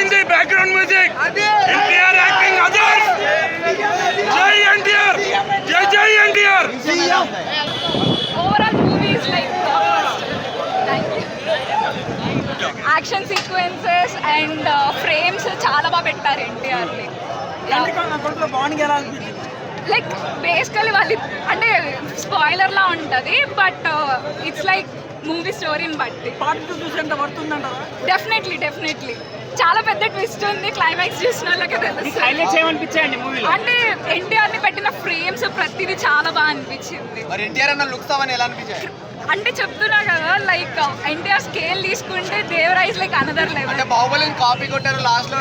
అదిరిపోయింది background music NTR acting others జై ఎన్టీఆర్ జై జై NTR action sequences and frames uh, చాలా బాగా పెట్టారు ఎన్టీఆర్ని లైక్ బేసికలీ వాళ్ళు అంటే స్పాయిలర్ లా ఉంటుంది బట్ ఇట్స్ లైక్ మూవీ స్టోరీని బట్టి. పార్ట్ టూ చూసేంత పడుతుందంటారా డెఫినెట్లీ డెఫినెట్లీ చాలా పెద్ద ట్విస్ట్ ఉంది క్లైమాక్స్ చూసిన వాళ్ళకి తెలుస్తుంది అంటే ఎన్టీఆర్ని పెట్టిన ఫ్రేమ్స్ ప్రతిదీ చాలా బాగా అనిపించింది. మరి ఎన్టీఆర్ అన్న లుక్స్ అవన్నీ ఎలా అనిపించాయి? అంటే చెప్తున్నా కదా లైక్ ఎన్టీఆర్ స్కేల్ తీసుకుంటే దేవరాయిస్ లైక్ అనదర్ అంటే లెవెల్ బాహుబలిని కాపీ కొట్టారు లాస్ట్లో.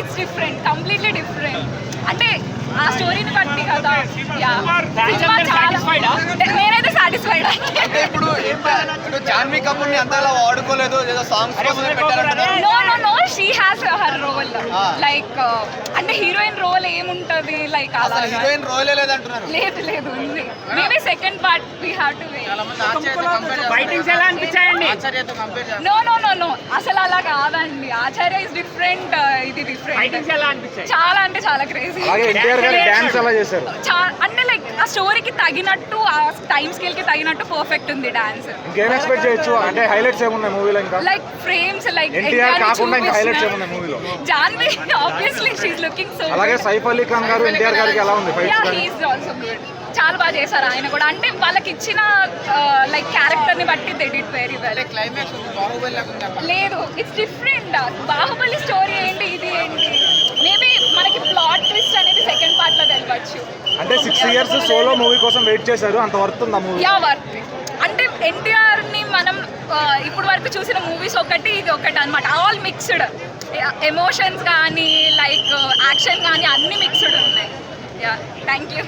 ఇట్స్ డిఫరెంట్ కంప్లీట్లీ డిఫరెంట్ అంటే ఆ స్టోరీని బట్టి కదా నేనైతే సాటిస్ఫైడ్ అంటే ya. కపూర్ని అంతలా వాడుకోలేదు ఏదో సాంగ్స్ కోసం పెట్టారంటున్నారు no no no she has her role. Like అంటే హీరోయిన్ రోల్ ఏముంటది? లైక్ అలా అసలు హీరోయిన్ రోలే లేదంటున్నారు. లేదు లేదు ఉంది. Maybe second part we have to wait fightings ఎలా అనిపించాయండి? నో నో నో నో అసలు అలా కాదండి. ఆచార్య ఇస్ డిఫరెంట్ ఇది డిఫరెంట్ ఫైటింగ్స్ ఎలా అనిపించాయి? చాలా అంటే చాలా క్రేజీ అంటే లైక్ ఆ స్టోరీకి తగినట్టు ఆ టైం స్కేల్కి తగినట్టు పర్ఫెక్ట్ ఉంది డాన్స్ ఇంకేం ఎక్స్పెక్ట్ చేయొచ్చు? అంటే హైలైట్స్ ఏమున్నాయి మూవీలో ఇంకా? లైక్ ఫ్రేమ్స్ లైక్ ఎన్టీఆర్ కాకుండా ఇంకా హైలైట్స్ ఏమున్నాయి మూవీలో Janhvi obviously she's looking so అలాగే సైఫ్ అలీ ఖాన్ గారు ఎన్టీఆర్ గారికి ఎలా ఉంది? ఆల్సో గుడ్ చాలా బాగా చేశారు ఆయన కూడా. అంటే వాళ్ళకి ఇచ్చిన లైక్ క్యారెక్టర్ని బట్టి they did very well climax Baahubali లేకుండా లేదు ఇట్స్ డిఫరెంట్ బాహుబలి స్టోరీ ఏంటి ఇది ఏంటి? మేబీ మనకి ప్లాట్ ట్విస్ట్ అనేది సెకండ్ పార్ట్లో తెలియచ్చు అంటే సిక్స్ ఇయర్స్ సోలో మూవీ కోసం వెయిట్ చేశారు. అంత వర్త్ ఉంది ఆ మూవీ యా వర్త్ అంటే ఎన్టీఆర్ని మనం ఇప్పుడు వరకు చూసిన మూవీస్ ఒకటి ఇది ఒకటి అనమాట ఆల్ మిక్స్డ్ ఎమోషన్స్ కానీ లైక్ యాక్షన్ కానీ అన్ని మిక్స్డ్ ఉన్నాయి. Yeah thank you